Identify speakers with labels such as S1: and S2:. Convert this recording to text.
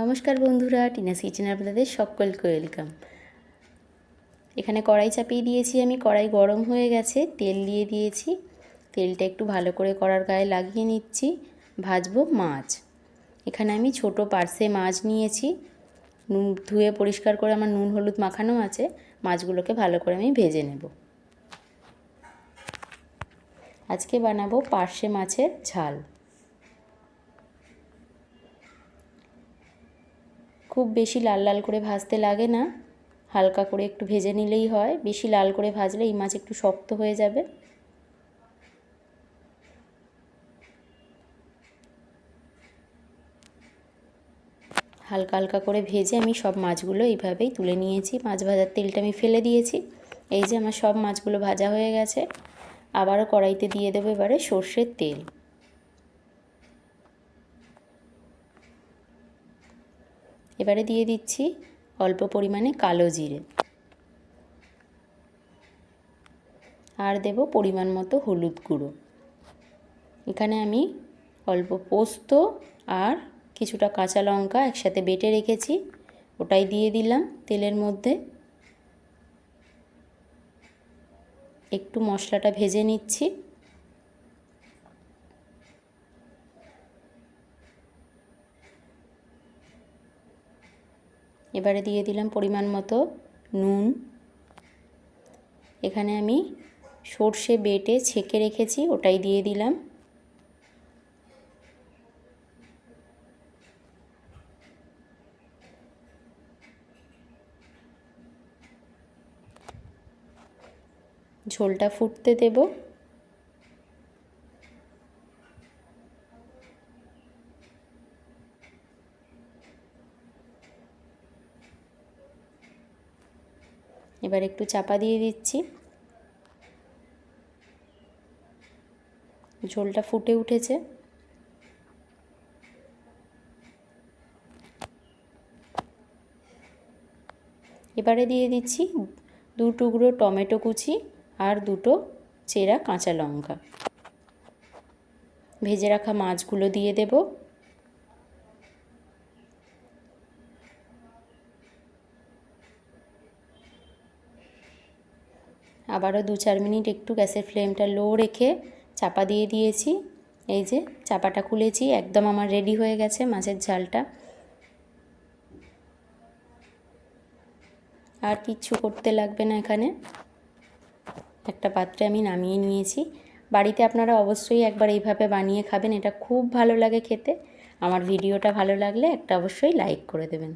S1: নমস্কার বন্ধুরা, Tina's kitchen আপনাদের সকলকে ওয়েলকাম। এখানে কড়াই চাপিয়ে দিয়েছি আমি, কড়াই গরম হয়ে গেছে, তেল দিয়ে দিয়েছি। তেলটা একটু ভালো করে কড়ার গায়ে লাগিয়ে নিচ্ছি, ভাজবো মাছ। এখানে আমি ছোট পার্সে মাছ নিয়েছি, নুন ধুয়ে পরিষ্কার করে আমার নুন হলুদ মাখানো আছে, মাছগুলোকে ভালো করে আমি ভেজে নেব। আজকে বানাবো পার্শে মাছের ঝাল। খুব বেশি লাল লাল করে ভাজতে লাগে না। হালকা করে একটু ভেজে নিলেই হয়। বেশি লাল করে ভাজলে এই মাছ একটু শক্ত হয়ে যাবে। হালকা হালকা করে ভেজে আমি সব মাছগুলো এইভাবেই তুলে নিয়েছি। মাছ ভাজার তেলটা আমি ফেলে দিয়েছি। এই যে আমার সব মাছগুলো ভাজা হয়ে গেছে। আবারও কড়াইতে দিয়ে দেবো এবারে সর্ষের তেল। এবারে দিয়ে দিচ্ছি অল্প পরিমাণে কালো জিরে। আর দেব পরিমাণ মতো হলুদ গুঁড়ো। এখানে আমি অল্প পোস্ত আর কিছুটা কাঁচা লঙ্কা একসাথে বেটে রেখেছি, ওটাই দিয়ে দিলাম তেলের মধ্যে। একটু মশলাটা ভেজে নিচ্ছি। এবারে দিয়ে দিলাম পরিমাণ মতো নুন। এখানে আমি সর্ষে বেটে ছেঁকে রেখেছি, ওটাই দিয়ে দিলাম। ঝোলটা ফুটতে দেব। এবার একটু চাপা দিয়ে দিচ্ছি। ঝোলটা ফুটে উঠেছে। এবারে দিয়ে দিচ্ছি দু টুকরো টমেটো কুচি আর দুটো চেরা কাঁচা লঙ্কা। ভেজে রাখা মাছগুলো দিয়ে দেব। আবারও দু চার মিনিট একটু গ্যাসের ফ্লেমটা লো রেখে চাপা দিয়ে দিয়েছি। এই যে চাপাটা খুলেছি, একদম আমার রেডি হয়ে গেছে মাছের ঝালটা। আর কিচ্ছু করতে লাগবে না এখানে। একটা পাত্রে আমি নামিয়ে নিয়েছি। বাড়িতে আপনারা অবশ্যই একবার এইভাবে বানিয়ে খাবেন, এটা খুব ভালো লাগে খেতে। আমার ভিডিওটা ভালো লাগলে একটা অবশ্যই লাইক করে দেবেন।